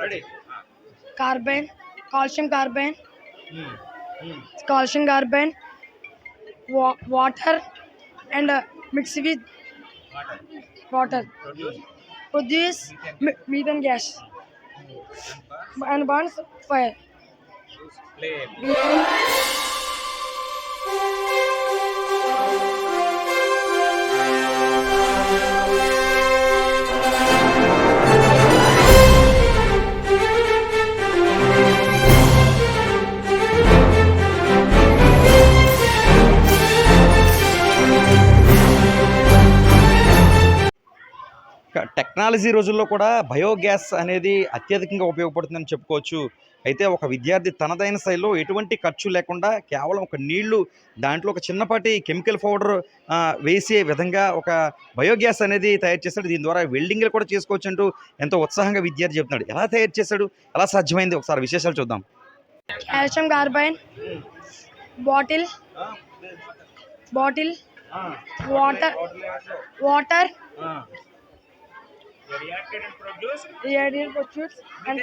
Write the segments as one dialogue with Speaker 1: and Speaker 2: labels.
Speaker 1: Ready? Carbon, calcium carbon, hmm, hmm. calcium carbon, water, and uh, mix with water. Produce methane gas hmm, and burns fire.
Speaker 2: Flame. Technology రోజుల్లో కూడా biogas అనేది అత్యధికంగా ఉపయోగపడుతుందని చెప్పుకోవచ్చు అయితే ఒక విద్యార్థి తనదైన స్థాయిలో ఎటువంటి ఖర్చు లేకుండా కేవలం ఒక నీళ్లు దాంట్లో ఒక చిన్నపాటి కెమికల్ పౌడర్ వేసే విధంగా ఒక బయోగ్యాస్ అనేది తయారు చేస్తాడు దీని ద్వారా వెల్డింగ్లు కూడా చేసుకోవచ్చు అంటూ ఎంతో ఉత్సాహంగా విద్యార్థి చెప్తున్నాడు ఎలా తయారు చేశాడు ఎలా సాధ్యమైంది ఒకసారి విశేషాలు చూద్దాం
Speaker 1: carbide bottle bottle water water reacted produce and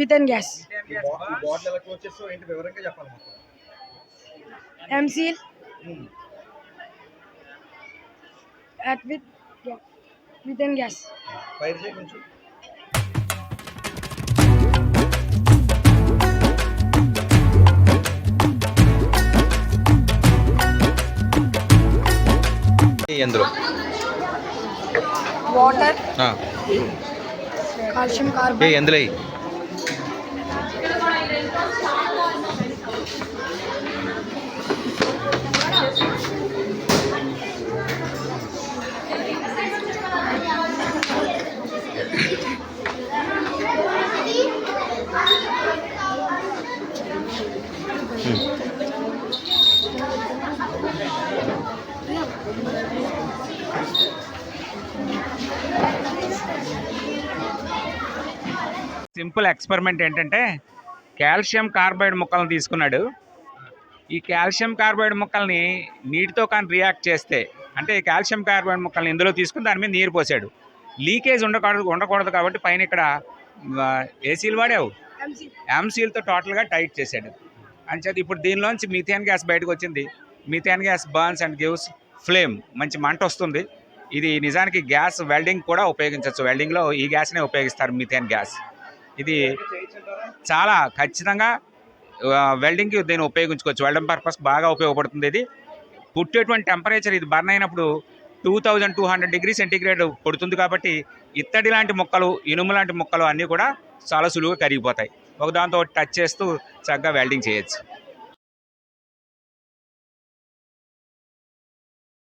Speaker 1: methane gas ఎంసీల్ at with yeah, methane gas. Fire se kunchu.
Speaker 2: ఎందులో
Speaker 1: Water, calcium carbine,
Speaker 2: ఎందులో
Speaker 3: సింపుల్ ఎక్స్పెరిమెంట్ ఏంటంటే కాల్షియం కార్బైడ్ ముక్కలను తీసుకున్నాడు ఈ కాల్షియం కార్బైడ్ ముక్కల్ని నీటితో కానీ రియాక్ట్ చేస్తే అంటే ఈ కాల్షియం కార్బైడ్ ముక్కల్ని ఇందులో తీసుకుని దాని మీద నీరు పోసాడు లీకేజ్ ఉండకూడదు ఉండకూడదు కాబట్టి పైన ఇక్కడ ఏసీలు వాడావు ఎంసీలతో టోటల్గా టైట్ చేశాడు చెప్పి ఇప్పుడు దీనిలోంచి మిథేన్ గ్యాస్ బయటకు వచ్చింది methane gas burns and gives flame మంచి మంట వస్తుంది ఇది నిజానికి గ్యాస్ వెల్డింగ్ కూడా ఉపయోగించవచ్చు వెల్డింగ్లో ఈ గ్యాస్నే ఉపయోగిస్తారు మిథేన్ గ్యాస్ ఇది చాలా ఖచ్చితంగా వెల్డింగ్కి దీన్ని ఉపయోగించుకోవచ్చు వెల్డింగ్ పర్పస్ బాగా ఉపయోగపడుతుంది ఇది పుట్టేటువంటి టెంపరేచర్ ఇది బర్న్ అయినప్పుడు two thousand two hundred degree centigrade పడుతుంది కాబట్టి ఇత్తడి లాంటి మొక్కలు ఇనుము లాంటి మొక్కలు అన్నీ కూడా చాలా సులువుగా కరిగిపోతాయి ఒక దాంతో టచ్ చేస్తూ చక్కగా వెల్డింగ్ చేయొచ్చు